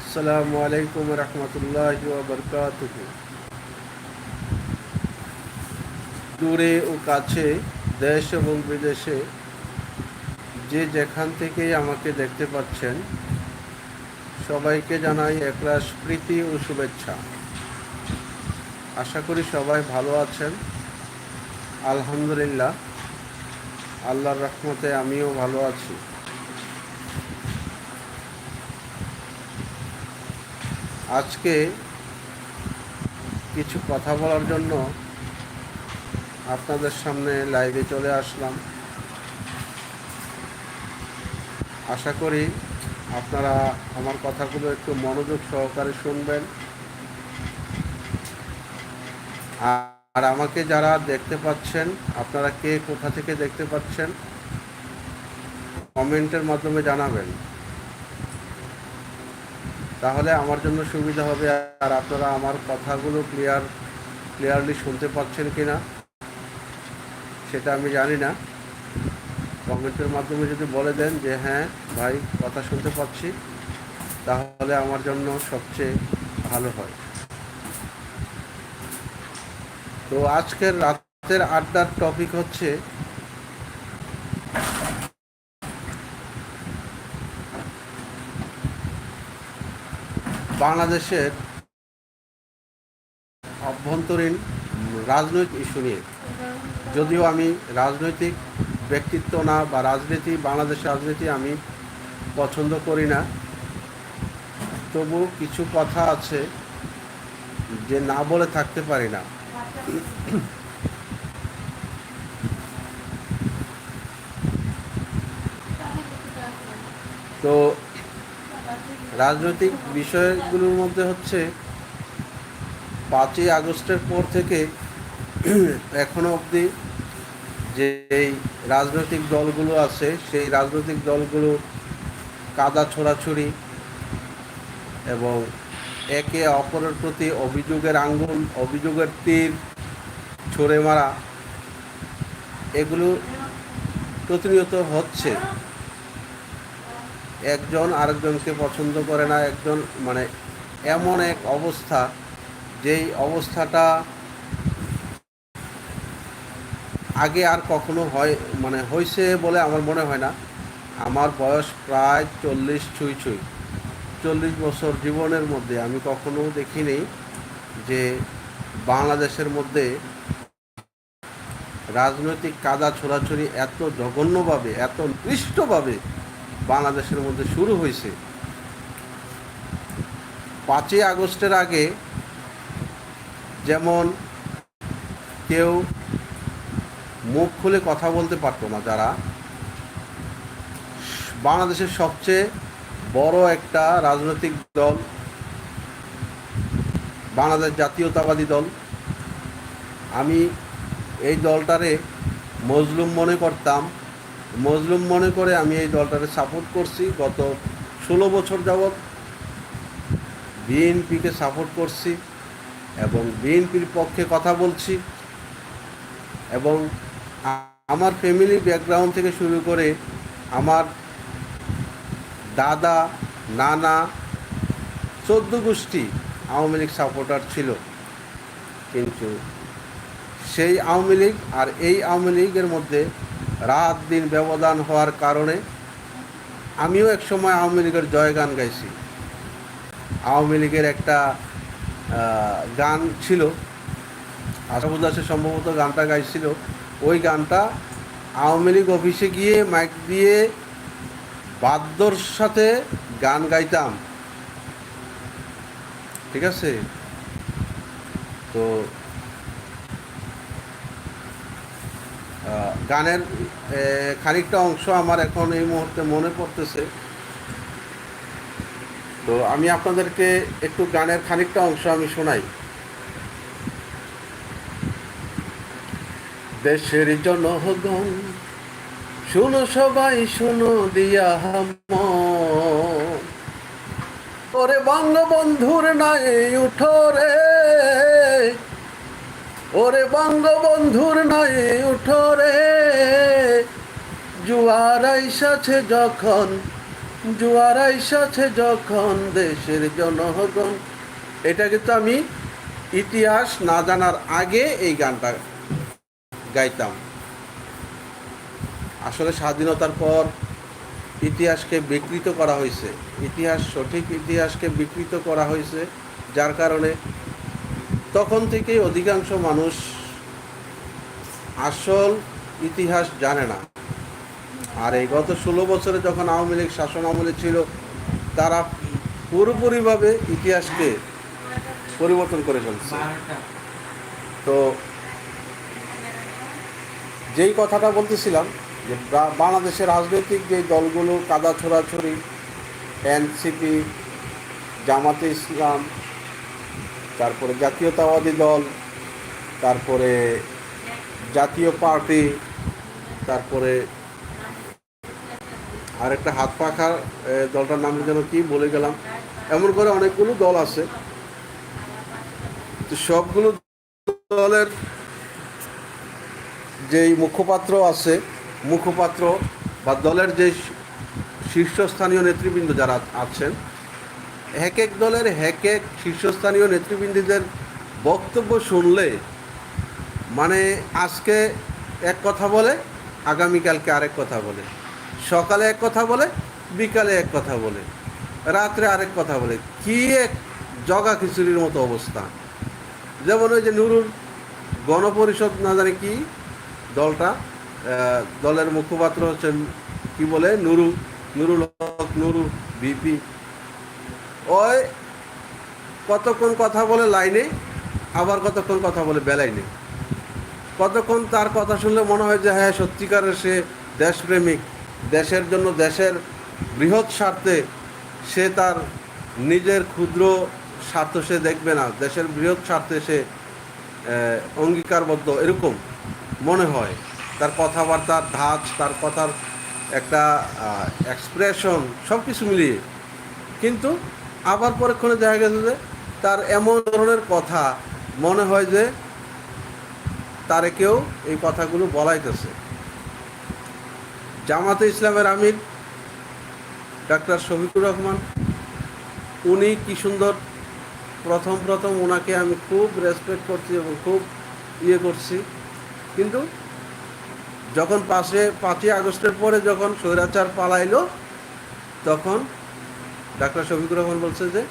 আসসালামু আলাইকুম রহমতুল্লাহ বরকাত দূরে ও কাছে, দেশ এবং বিদেশে যে যেখান থেকেই আমাকে দেখতে পাচ্ছেন, সবাইকে জানাই একরাশ প্রীতি ও শুভেচ্ছা। আশা করি সবাই ভালো আছেন। আলহামদুলিল্লাহ, আল্লাহর রহমতে আমিও ভালো আছি। আজকে কিছু কথা বলার জন্য আপনাদের সামনে লাইভে চলে আসলাম। আশা করি আপনারা আমার কথাগুলো একটু মনোযোগ সহকারে শুনবেন। আর আমাকে যারা দেখতে পাচ্ছেন, আপনারা কে কোথা থেকে দেখতে পাচ্ছেন কমেন্টের মাধ্যমে জানাবেন। তাহলে আমার জন্য সুবিধা হবে আর আপনারা আমার কথাগুলো ক্লিয়ার ক্লিয়ারলি শুনতে পাচ্ছেন কি না সেটা আমি জানি না। কমেন্টের মাধ্যমে যদি বলে দেন যে হ্যাঁ ভাই, কথা শুনতে পাচ্ছি, তাহলে আমার জন্য সবচেয়ে ভালো হয়। তো আজকের রাতের আড্ডার টপিক হচ্ছে বাংলাদেশের অভ্যন্তরীণ রাজনৈতিক ইস্যু নিয়ে। যদিও আমি রাজনৈতিক ব্যক্তিত্ব না বা রাজনীতি, বাংলাদেশের রাজনীতি আমি পছন্দ করি না। তবু কিছু কথা আছে যে না বলে থাকতে পারি না তো রাজনৈতিক বিষয়গুলোর মধ্যে হচ্ছে পাঁচই আগস্টের পর থেকে এখনও অবধি যে এই রাজনৈতিক দলগুলো আছে, সেই রাজনৈতিক দলগুলো কাদা ছোড়াছুড়ি এবং একে অপরের প্রতি অভিযোগের আঙ্গুল, অভিযোগের তীর, ছড়ে মারা, এগুলো প্রতিনিয়ত হচ্ছে। একজন আরেকজনকে পছন্দ করে না, একজন মানে এমন এক অবস্থা, যেই অবস্থাটা আগে আর কখনো হয় মানে হয়েছে বলে আমার মনে হয় না। আমার বয়স প্রায় চল্লিশ ছুঁই ছুঁই। চল্লিশ বছর জীবনের মধ্যে আমি কখনো দেখিনি যে বাংলাদেশের মধ্যে রাজনৈতিক কাদা ছোড়াছড়ি এত জঘন্যভাবে, এত নিষ্ঠভাবে বাংলাদেশের মধ্যে শুরু হয়েছে। পাঁচই আগস্টের আগে যেমন কেউ মুখ খুলে কথা বলতে পারতো না যারা, বাংলাদেশের সবচেয়ে বড় একটা রাজনৈতিক দল, বাংলাদেশ জাতীয়তাবাদী দল। আমি এই দলটারে মজলুম মনে করতাম মজলুম মনে করে আমি এই দলটাকে সাপোর্ট করছি। গত ষোলো বছর যাবৎ বিএনপিকে সাপোর্ট করছি এবং বিএনপির পক্ষে কথা বলছি এবং আমার ফ্যামিলি ব্যাকগ্রাউন্ড থেকে শুরু করে আমার দাদা, নানা, চোদ্দ গোষ্ঠী আওয়ামী লীগ সাপোর্টার ছিল। কিন্তু সেই আওয়ামী লীগ আর এই আওয়ামী লীগের মধ্যে রাত দিন ব্যবধান হওয়ার কারণে আমিও এক সময় আওয়ামী লীগের জয় গান গাইছি। আওয়ামী লীগের একটা গান ছিল। আশাবুল দাসের সম্ভবত গানটা গাইছিল, ওই গানটা আওয়ামী লীগ অফিসে গিয়ে মাইক দিয়ে বাদ্যর সাথে গান গাইতাম। ঠিক আছে? তো গানের খানিকটা অংশ আমার এখন এই মুহূর্তে মনে পড়তেছে। তো আমি আপনাদেরকে একটু গানের খানিকটা অংশ আমি শোনাই। দেশের জনগণ, শুনো সবাই, শুনো দিয়া ওরে বঙ্গবন্ধুর নাই উঠো রে। ওরে বঙ্গবন্ধুর নাই উঠো রে। জুয়ার আইসাছে যখন, জুয়ার আইসাছে যখন দেশের জনগণ। এটা কিন্তু আমি ইতিহাস না জানার আগে এই গানটা গাইতাম। আসলে স্বাধীনতার পর ইতিহাসকে বিকৃত করা হয়েছে। ইতিহাস সঠিক ইতিহাসকে বিকৃত করা হয়েছে, যার কারণে তখন থেকেই অধিকাংশ মানুষ আসল ইতিহাস জানে না। আর এই গত ষোলো বছরে যখন আওয়ামী লীগ শাসন আমলে ছিল, তারা পুরোপুরিভাবে ইতিহাসকে পরিবর্তন করে ফেলছে। তো যেই কথাটা বলতেছিলাম, যে বাংলাদেশের রাজনৈতিক যে দলগুলো, কাদা ছোড়াছড়ি, এনসিপি, জামাতে ইসলাম তারপরে জাতীয়তাবাদী দল, তারপরে জাতীয় পার্টি, তারপরে আরেকটা হাত পাখা দলটার নাম যেন কি বলে গেলাম। এমন করে অনেকগুলো দল আছে। তো সবগুলো দলের যেই মুখপাত্র আছে, মুখপাত্র বা দলের যে শীর্ষস্থানীয় নেতৃবৃন্দ যারা আছেন এক এক দলের এক এক শীর্ষস্থানীয় নেতৃবৃন্দদের বক্তব্য শুনলে মানে আজকে এক কথা বলে, আগামীকালকে আরেক কথা বলে, সকালে এক কথা বলে, বিকালে এক কথা বলে, রাত্রে আরেক কথা বলে, কি এক জগা খিচুড়ির মতো অবস্থা। যেমন ওই যে নুরুর গণপরিষদ না জানি কি দলটা দলের মুখপাত্র হচ্ছেন কি বলে? নুরু, নুরুল হক নুরু বিপি ওই কতক্ষণ কথা বলে লাইনে আবার কতক্ষণ কথা বলে বেলায় নেই। কতক্ষণ তার কথা শুনলে মনে হয় যে হ্যাঁ সত্যিকারের সে দেশপ্রেমিক, দেশের জন্য দেশের বৃহৎ স্বার্থে সে তার নিজের ক্ষুদ্র স্বার্থ সে দেখবে না, দেশের বৃহৎ স্বার্থে সে অঙ্গীকারবদ্ধ, এরকম মনে হয়। তার কথাবার্তার ধাঁচ, তার কথার একটা এক্সপ্রেশন সব কিছু মিলিয়ে। কিন্তু আবার পরক্ষণে দেখা গেছে যে তার এমন ধরনের কথা মনে হয় যে তারে কেউ এই কথাগুলো বলাইতেছে। জামাতে ইসলামের আমির ডাক্তার শফিকুর রহমান, উনি কি সুন্দর প্রথম প্রথম ওনাকে আমি খুব রেসপেক্ট করছি এবং খুব ইয়ে করছি। কিন্তু যখন পাশে পাঁচই আগস্টের পরে যখন স্বৈরাচার পালাইলো, তখন ডাক্তার শফিকুর রহমান বলছে যে,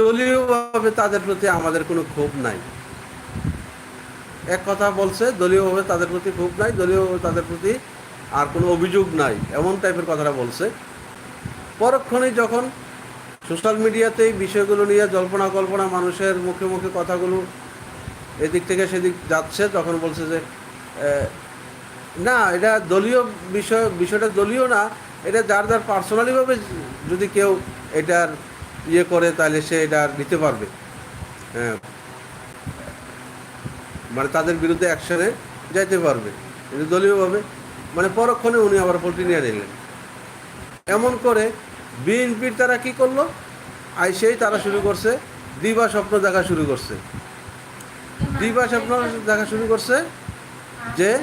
দলীয়ভাবে তাদের প্রতি আমাদের কোনো ক্ষোভ নাই। এক কথা বলছে, দলীয়ভাবে তাদের প্রতি ক্ষোভ নাই, দলীয়ভাবে তাদের প্রতি আর কোনো অভিযোগ নাই, এমন টাইপের কথাটা বলছে। পরক্ষণেই যখন সোশ্যাল মিডিয়াতে এই বিষয়গুলো নিয়ে জল্পনা কল্পনা মানুষের মুখে মুখে কথাগুলো এদিক থেকে সেদিক যাচ্ছে, তখন বলছে যে না, এটা দলীয় বিষয়, বিষয়টা দলীয় না এটা যার যার পার্সোনালিভাবে যদি কেউ এটার ইয়ে করে, তাহলে সে এটা আর নিতে পারবে। হ্যাঁ। মানে তাদের বিরুদ্ধে অ্যাকশনে যাইতে পারবে। কিন্তু দলীয়ভাবে মানে পরক্ষণে উনি আবার পোলট্রি নিয়ে নিলেন। এমন করে বিএনপির তারা কি করল? আই আইসেই তারা শুরু করছে, দিবা স্বপ্ন দেখা শুরু করছে। দিবা স্বপ্ন দেখা শুরু করছে যে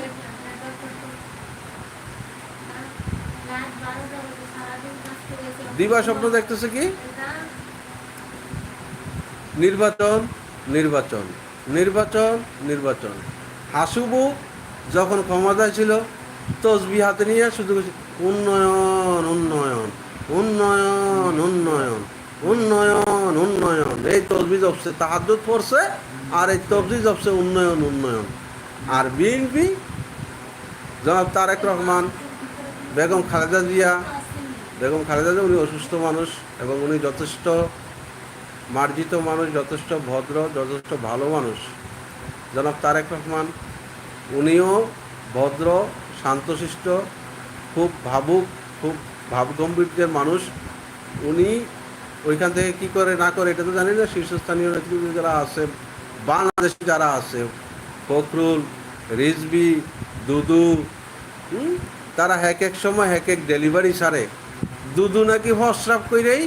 দিবা স্বপ্ন দেখতেছে কি? নির্বাচন নির্বাচন নির্বাচন নির্বাচন। হাসুবু যখন ক্ষমতায় ছিল তসবি হাতে নিয়ে শুধু উন্নয়ন উন্নয়ন উন্নয়ন উন্নয়ন উন্নয়ন উন্নয়ন। এই তসবি জপছে তাহাদুত পড়ছে, আর এই তসবি জপছে, উন্নয়ন উন্নয়ন। আর বিএনপি, জনাব তারেক রহমান, বেগম খালেদা জিয়া বেগম খালেদা উনি অসুস্থ মানুষ এবং উনি যথেষ্ট মার্জিত মানুষ, যথেষ্ট ভদ্র, যথেষ্ট ভালো মানুষ। জনাব তারেক রহমান, উনিও ভদ্র, শান্তশিষ্ট, খুব ভাবুক, খুব ভাবগম্ভীর্যের মানুষ। উনি ওইখান থেকে কি করে না করে, এটা তো জানি না, শীর্ষস্থানীয় নেতৃত্ব যারা আছে, বাংলাদেশে যারা আছে, ফখরুল, রিজবি, দুদু তারা এক এক সময় এক এক ডেলিভারি সারে দুদু নাকি হসরাপ করেই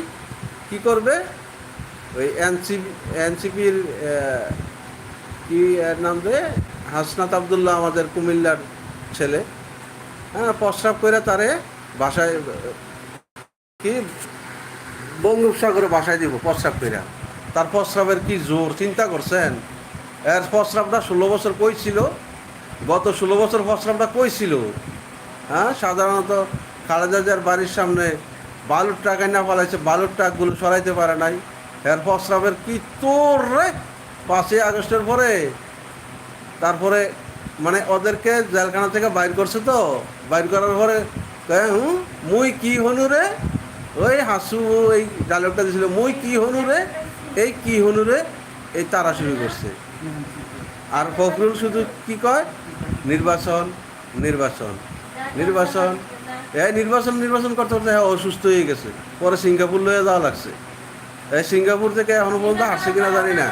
কি করবে? ওই এনসিপি এনসিপির কি নাম রে? হাসনাত আবদুল্লাহ আমাদের কুমিল্লার ছেলে। হ্যাঁ প্রস্রাব করে তারে বাসায়, কি? বঙ্গোপসাগরে বাসায় দিব, প্রস্রাব কইরা। তার প্রস্রাবের কি জোর? চিন্তা করছেন? এর প্রস্রাবটা ষোলো বছর কই ছিল? গত ষোলো বছর প্রস্রাবটা কই ছিল? হ্যাঁ সাধারণত খালেদাজার বাড়ির সামনে বালুর টাকা না পালাইছে বালুর টাকগুলো সরাইতে পারে নাই। এর প্রস্রাবের কি তোর রে? পাঁচই আগস্টের পরে। তারপরে মানে ওদেরকে জেলখানা থেকে বাইর করছে তো। বাইর করার পরে হুম মুই কি হনু রে? ওই হাসু, এই ডায়লগটা দিয়েছিল মুই কি হনু রে? এই কি হনু রে? এই তারা শুরু করছে। আর ফখরুল শুধু কি কয়? নির্বাচন নির্বাচন নির্বাচন। এই নির্বাচন নির্বাচন করতে করতে হ্যাঁ অসুস্থ হয়ে গেছে। পরে সিঙ্গাপুর লয়ে যাওয়া লাগছে। এই সিঙ্গাপুর থেকে এখনও পর্যন্ত আসছে কিনা জানি না।